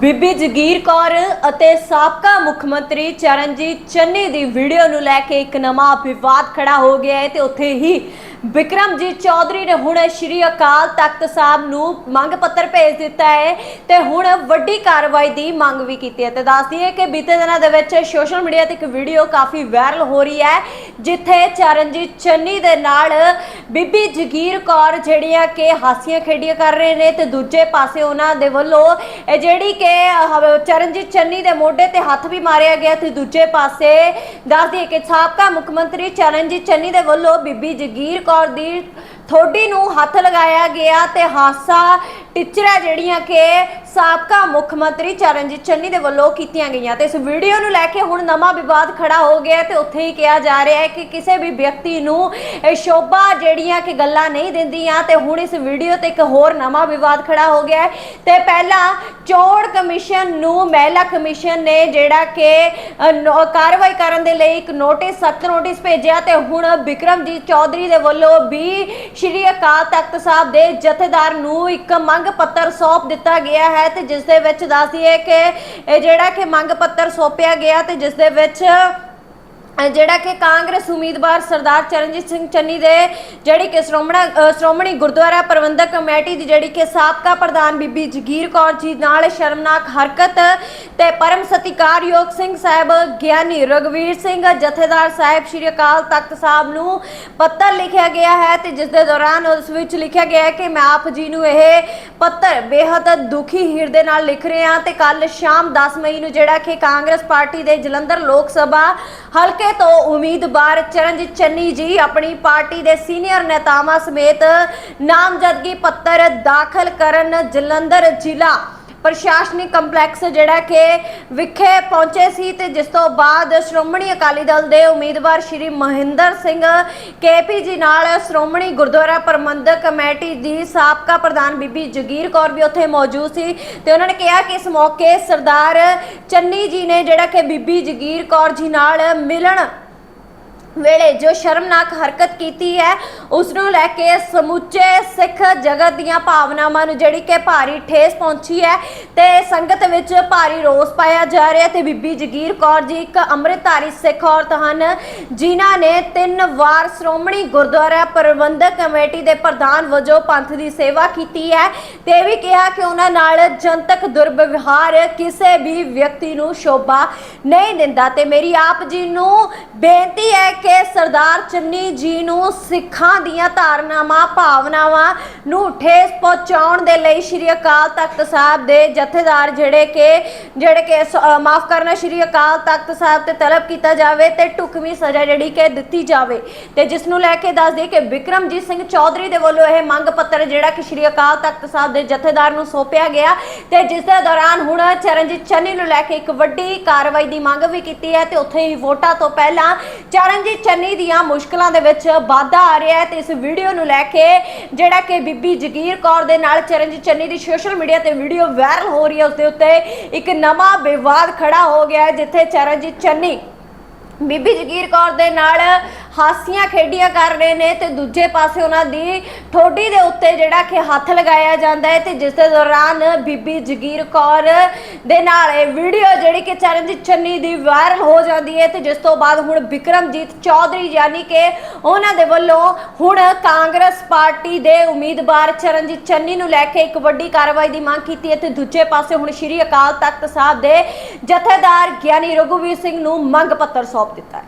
ਬੀਬੀ ਜਗੀਰ ਕੌਰ ਅਤੇ ਸਾਬਕਾ ਮੁੱਖ ਮੰਤਰੀ ਚਰਨਜੀਤ ਚੰਨੀ ਦੀ ਵੀਡੀਓ ਨੂੰ ਲੈ ਕੇ ਇੱਕ ਨਵਾਂ ਵਿਵਾਦ ਖੜਾ ਹੋ ਗਿਆ ਹੈ ਤੇ ਉੱਥੇ ਹੀ ਵਿਕਰਮਜੀਤ ਚੌਧਰੀ ਨੇ ਹੁਣ ਸ਼੍ਰੀ ਅਕਾਲ ਤਖਤ ਸਾਹਿਬ ਨੂੰ ਮੰਗ ਪੱਤਰ ਭੇਜ ਦਿੱਤਾ ਹੈ ਤੇ ਹੁਣ ਵੱਡੀ ਕਾਰਵਾਈ ਦੀ ਮੰਗ ਵੀ ਕੀਤੀ ਹੈ। ਤੇ ਦੱਸ ਦਈਏ ਕਿ ਬੀਤੇ ਦਿਨਾਂ ਦੇ ਵਿੱਚ ਸੋਸ਼ਲ ਮੀਡੀਆ ਤੇ ਇੱਕ ਵੀਡੀਓ ਕਾਫੀ ਵਾਇਰਲ ਹੋ ਰਹੀ ਹੈ, ਜਿੱਥੇ ਚਰਨਜੀਤ ਚੰਨੀ ਦੇ ਨਾਲ ਬੀਬੀ ਜਗੀਰ ਕੌਰ ਜਿਹੜੀਆਂ ਕਿ ਹਾਸੀਆਂ ਖੇਡੀਆਂ ਕਰ ਰਹੇ ਨੇ ਤੇ ਦੂਜੇ ਪਾਸੇ ਉਹਨਾਂ ਦੇ ਵੱਲੋਂ ਇਹ ਜਿਹੜੀ ਕਿ ਚਰਨਜੀਤ ਚੰਨੀ ਦੇ ਮੋਢੇ ਤੇ ਹੱਥ ਵੀ ਮਾਰਿਆ ਗਿਆ ਤੇ ਦੂਜੇ ਪਾਸੇ ਦੱਸ ਦਈਏ ਕਿ ਸਾਬਕਾ ਮੁੱਖ ਮੰਤਰੀ ਚਰਨਜੀਤ ਚੰਨੀ ਦੇ ਵੱਲੋਂ ਬੀਬੀ ਜਗੀਰ ਕੌਰ ਦੀ ਥੋੜੀ ਨੂੰ ਹੱਥ ਲਗਾਇਆ ਗਿਆ ਤੇ ਹਾਸਾ ਟੀਚਰਾਂ ਜਿਹੜੀਆਂ ਕਿ ਸਾਬਕਾ ਮੁੱਖ ਮੰਤਰੀ ਚਰਨਜੀਤ ਚੰਨੀ ਦੇ ਵੱਲੋਂ ਕੀਤੀਆਂ ਗਈਆਂ ਤੇ ਇਸ ਵੀਡੀਓ ਨੂੰ ਲੈ ਕੇ ਹੁਣ ਨਵਾਂ ਵਿਵਾਦ ਖੜਾ ਹੋ ਗਿਆ ਤੇ ਉੱਥੇ ਹੀ ਕਿਹਾ ਜਾ ਰਿਹਾ ਹੈ ਕਿ ਕਿਸੇ ਵੀ ਵਿਅਕਤੀ ਨੂੰ ਇਹ ਸ਼ੋਭਾ ਜਿਹੜੀਆਂ ਕਿ ਗੱਲਾਂ ਨਹੀਂ ਦਿੰਦੀਆਂ ਤੇ ਹੁਣ ਇਸ ਵੀਡੀਓ ਤੇ ਇੱਕ ਹੋਰ ਨਵਾਂ ਵਿਵਾਦ ਖੜਾ ਹੋ ਗਿਆ ਹੈ। ਤੇ ਪਹਿਲਾਂ ਚੋਣ ਕਮਿਸ਼ਨ ਨੂੰ ਮਹਿਲਾ ਕਮਿਸ਼ਨ ਨੇ ਜਿਹੜਾ ਕਿ ਕਾਰਵਾਈ ਕਰਨ ਦੇ ਲਈ ਇੱਕ ਨੋਟਿਸ, ਸਖਤ ਨੋਟਿਸ ਭੇਜਿਆ ਤੇ ਹੁਣ ਬਿਕਰਮਜੀਤ ਚੌਧਰੀ ਦੇ ਵੱਲੋਂ ਵੀ ਸ਼੍ਰੀ ਅਕਾਲ ਤਖਤ ਸਾਹਿਬ ਦੇ ਜਥੇਦਾਰ ਨੂੰ ਇੱਕ ਮੰਗ ਮੰਗ ਪੱਤਰ ਸੌਂਪ ਦਿੱਤਾ ਗਿਆ ਹੈ ਤੇ ਜਿਸ ਦੇ ਵਿੱਚ ਦੱਸ ਦਈਏ ਕਿ ਇਹ ਜਿਹੜਾ ਕਿ ਮੰਗ ਪੱਤਰ ਸੌਂਪਿਆ ਗਿਆ ਤੇ ਜਿਸ ਦੇ ਵਿੱਚ ਜਿਹੜਾ ਕਿ ਕਾਂਗਰਸ ਉਮੀਦਵਾਰ ਸਰਦਾਰ ਚਰਨਜੀਤ ਸਿੰਘ ਚੰਨੀ ਦੇ ਜਿਹੜੀ ਕਿ ਸ਼੍ਰੋਮਣਾ ਸ਼੍ਰੋਮਣੀ ਗੁਰਦੁਆਰਾ ਪ੍ਰਬੰਧਕ ਕਮੇਟੀ ਦੀ ਜਿਹੜੀ ਕਿ ਸਾਬਕਾ ਪ੍ਰਧਾਨ ਬੀਬੀ ਜਗੀਰ ਕੌਰ ਜੀ ਨਾਲ ਸ਼ਰਮਨਾਕ ਹਰਕਤ ਤੇ ਪਰਮ ਸਤਿਕਾਰਯੋਗ ਸਿੰਘ ਸਾਹਿਬ ਗਿਆਨੀ ਰਗਵੀਰ ਸਿੰਘ ਜਥੇਦਾਰ ਸਾਹਿਬ ਸ਼੍ਰੀ ਅਕਾਲ ਤਖਤ ਸਾਹਿਬ ਨੂੰ ਪੱਤਰ ਲਿਖਿਆ ਗਿਆ ਹੈ ਤੇ ਜਿਸ ਦੇ ਦੌਰਾਨ ਉਸ ਵਿੱਚ ਲਿਖਿਆ ਗਿਆ ਹੈ ਕਿ ਮੈਂ ਆਪ ਜੀ ਨੂੰ ਇਹ ਪੱਤਰ ਬੇਹੱਦ ਦੁਖੀ ਹਿਰਦੇ ਨਾਲ ਲਿਖ ਰਿਹਾ ਤੇ ਕੱਲ ਸ਼ਾਮ 10 ਮਈ ਨੂੰ ਜਿਹੜਾ ਕਿ ਕਾਂਗਰਸ ਪਾਰਟੀ ਦੇ ਜਲੰਧਰ ਲੋਕ ਸਭਾ ਹਲਕੇ ਤੋਂ ਉਮੀਦਵਾਰ ਚਰਨਜੀਤ ਚੰਨੀ ਜੀ ਆਪਣੀ ਪਾਰਟੀ ਦੇ ਸੀਨੀਅਰ ਨੇਤਾਵਾਂ ਸਮੇਤ ਨਾਮਜ਼ਦਗੀ ਪੱਤਰ ਦਾਖਲ ਕਰਨ ਜਲੰਧਰ ਜ਼ਿਲ੍ਹਾ ਪ੍ਰਸ਼ਾਸਨਿਕ ਕੰਪਲੈਕਸ ਜਿਹੜਾ ਕਿ ਵਿਖੇ ਪਹੁੰਚੇ ਸੀ ਤੇ ਜਿਸ ਤੋਂ ਬਾਅਦ ਸ਼੍ਰੋਮਣੀ ਅਕਾਲੀ ਦਲ ਦੇ ਉਮੀਦਵਾਰ ਸ਼੍ਰੀ ਮਹਿੰਦਰ ਸਿੰਘ ਕੇਪੀ ਜੀ ਨਾਲ ਸ਼੍ਰੋਮਣੀ ਗੁਰਦੁਆਰਾ ਪ੍ਰਬੰਧਕ ਦੀ ਸਾਬਕਾ ਪ੍ਰਧਾਨ ਬੀਬੀ ਜਗੀਰ ਕੌਰ ਵੀ ਉੱਥੇ ਮੌਜੂਦ ਸੀ ਤੇ ਉਹਨਾਂ ਨੇ ਕਿਹਾ ਕਿ ਇਸ ਮੌਕੇ ਸਰਦਾਰ ਚੰਨੀ ਜੀ ਨੇ ਜਿਹੜਾ ਕਿ ਬੀਬੀ ਜਗੀਰ ਕੌਰ ਜੀ ਨਾਲ ਮਿਲਣ ਵੇਲੇ ਜੋ ਸ਼ਰਮਨਾਕ ਹਰਕਤ ਕੀਤੀ ਹੈ ਉਸ ਨੂੰ ਲੈ ਕੇ ਸਮੁੱਚੇ ਸਿੱਖ ਜਗਤ ਦੀਆਂ ਭਾਵਨਾਵਾਂ ਨੂੰ ਜਿਹੜੀ ਕਿ ਭਾਰੀ ਠੇਸ ਪਹੁੰਚੀ ਹੈ ਤੇ ਸੰਗਤ ਵਿੱਚ ਭਾਰੀ ਰੋਸ ਪਾਇਆ ਜਾ ਰਿਹਾ ਤੇ ਬੀਬੀ ਜਗੀਰ ਕੌਰ ਜੀ, ਇੱਕ ਅੰਮ੍ਰਿਤਧਾਰੀ ਸਿੱਖ ਔਰਤ ਹਨ, ਜਿਨ੍ਹਾਂ ਨੇ ਤਿੰਨ ਵਾਰ ਸ਼੍ਰੋਮਣੀ ਗੁਰਦੁਆਰਾ ਪ੍ਰਬੰਧਕ ਕਮੇਟੀ ਦੇ ਪ੍ਰਧਾਨ ਵਜੋਂ ਪੰਥ ਦੀ ਸੇਵਾ ਕੀਤੀ ਹੈ ਤੇ ਇਹ ਵੀ ਕਿਹਾ ਕਿ ਉਹਨਾਂ ਨਾਲ ਜਨਤਕ ਦੁਰਵਿਵਹਾਰ ਕਿਸੇ ਵੀ ਵਿਅਕਤੀ ਨੂੰ ਸ਼ੋਭਾ ਨਹੀਂ ਦਿੰਦਾ। ਤੇ ਮੇਰੀ ਆਪ ਜੀ ਨੂੰ ਬੇਨਤੀ ਹੈ ਕਿ ਸਰਦਾਰ ਚੰਨੀ ਜੀ ਨੂੰ ਸਿੱਖਾਂ ਦੀਆਂ ਧਾਰਨਾਵਾਂ, ਭਾਵਨਾਵਾਂ ਨੂੰ ਠੇਸ ਪਹੁੰਚਾਉਣ ਦੇ ਲਈ ਸ਼੍ਰੀ ਅਕਾਲ ਤਖਤ ਸਾਹਿਬ ਦੇ ਜਥੇਦਾਰ ਜਿਹੜੇ ਕਿ ਜਿਹੜੇ ਕਿ ਮਾਫ ਕਰਨਾ, ਸ਼੍ਰੀ ਅਕਾਲ ਤਖਤ ਸਾਹਿਬ ਤੇ ਤਲਬ ਕੀਤਾ ਜਾਵੇ ਤੇ ਢੁਕਵੀਂ ਸਜ਼ਾ ਜਿਹੜੀ ਕਿ ਦਿੱਤੀ ਜਾਵੇ। ਤੇ ਜਿਸ ਨੂੰ ਲੈ ਕੇ ਦੱਸ ਦਈਏ ਕਿ ਵਿਕਰਮਜੀਤ ਸਿੰਘ ਚੌਧਰੀ ਦੇ ਵੱਲੋਂ ਇਹ ਮੰਗ ਪੱਤਰ ਜਿਹੜਾ ਕਿ ਸ਼੍ਰੀ ਅਕਾਲ ਤਖਤ ਸਾਹਿਬ ਦੇ ਜਥੇਦਾਰ ਨੂੰ ਸੌਂਪਿਆ ਗਿਆ ਤੇ ਜਿਸ ਦੇ ਦੌਰਾਨ ਹੁਣ ਚਰਨਜੀਤ ਚੰਨੀ ਨੂੰ ਲੈ ਕੇ ਇੱਕ ਵੱਡੀ ਕਾਰਵਾਈ ਦੀ ਮੰਗ ਵੀ ਕੀਤੀ ਹੈ ਤੇ ਉੱਥੇ ਹੀ ਵੋਟਾਂ ਤੋਂ ਪਹਿਲਾਂ ਚਰਨਜੀਤ ਚੰਨੀ ਦੀਆਂ ਮੁਸ਼ਕਲਾਂ ਦੇ ਵਿੱਚ ਵਾਧਾ ਆ ਰਿਹਾ ਹੈ ਤੇ ਇਸ ਵੀਡੀਓ ਨੂੰ ਲੈ ਕੇ ਜਿਹੜਾ ਕਿ ਬੀਬੀ ਜਗੀਰ ਕੌਰ ਦੇ ਨਾਲ ਚਰਨਜੀਤ ਚੰਨੀ ਦੀ ਸੋਸ਼ਲ ਮੀਡੀਆ ਤੇ ਵੀਡੀਓ ਵਾਇਰਲ ਹੋ ਰਹੀ ਹੈ ਉਸ ਦੇ ਉੱਤੇ ਇੱਕ ਨਵਾਂ ਵਿਵਾਦ ਖੜਾ ਹੋ ਗਿਆ ਹੈ, ਜਿੱਥੇ ਚਰਨਜੀਤ ਚੰਨੀ ਬੀਬੀ ਜਗੀਰ ਕੌਰ ਦੇ ਨਾਲ ਹਾਸੀਆਂ ਖੇਡੀਆਂ ਕਰ ਰਹੇ ਨੇ ਤੇ ਦੂਜੇ ਪਾਸੇ ਉਹਨਾਂ ਦੀ ਠੋਡੀ ਦੇ ਉੱਤੇ ਜਿਹੜਾ ਕਿ ਹੱਥ ਲਗਾਇਆ ਜਾਂਦਾ ਹੈ ਤੇ ਜਿਸ ਦੇ ਦੌਰਾਨ ਬੀਬੀ ਜਗੀਰ ਕੌਰ ਦੇ ਨਾਲ ਇਹ ਵੀਡੀਓ ਜਿਹੜੀ ਕਿ ਚਰਨਜੀਤ ਚੰਨੀ ਦੀ ਵਾਇਰਲ ਹੋ ਜਾਂਦੀ ਹੈ ਤੇ ਜਿਸ ਤੋਂ ਬਾਅਦ ਹੁਣ ਵਿਕਰਮਜੀਤ ਚੌਧਰੀ ਯਾਨੀ ਕਿ ਉਹਨਾਂ ਦੇ ਵੱਲੋਂ ਹੁਣ ਕਾਂਗਰਸ ਪਾਰਟੀ ਦੇ ਉਮੀਦਵਾਰ ਚਰਨਜੀਤ ਚੰਨੀ ਨੂੰ ਲੈ ਕੇ ਇੱਕ ਵੱਡੀ ਕਾਰਵਾਈ ਦੀ ਮੰਗ ਕੀਤੀ ਹੈ ਤੇ ਦੂਜੇ ਪਾਸੇ ਹੁਣ ਸ਼੍ਰੀ ਅਕਾਲ ਤਖਤ ਸਾਹਿਬ ਦੇ ਜਥੇਦਾਰ ਗਿਆਨੀ ਰਘੁਵੀਰ ਸਿੰਘ ਨੂੰ ਮੰਗ ਪੱਤਰ ਸੌਂਪ ਦਿੱਤਾ ਹੈ।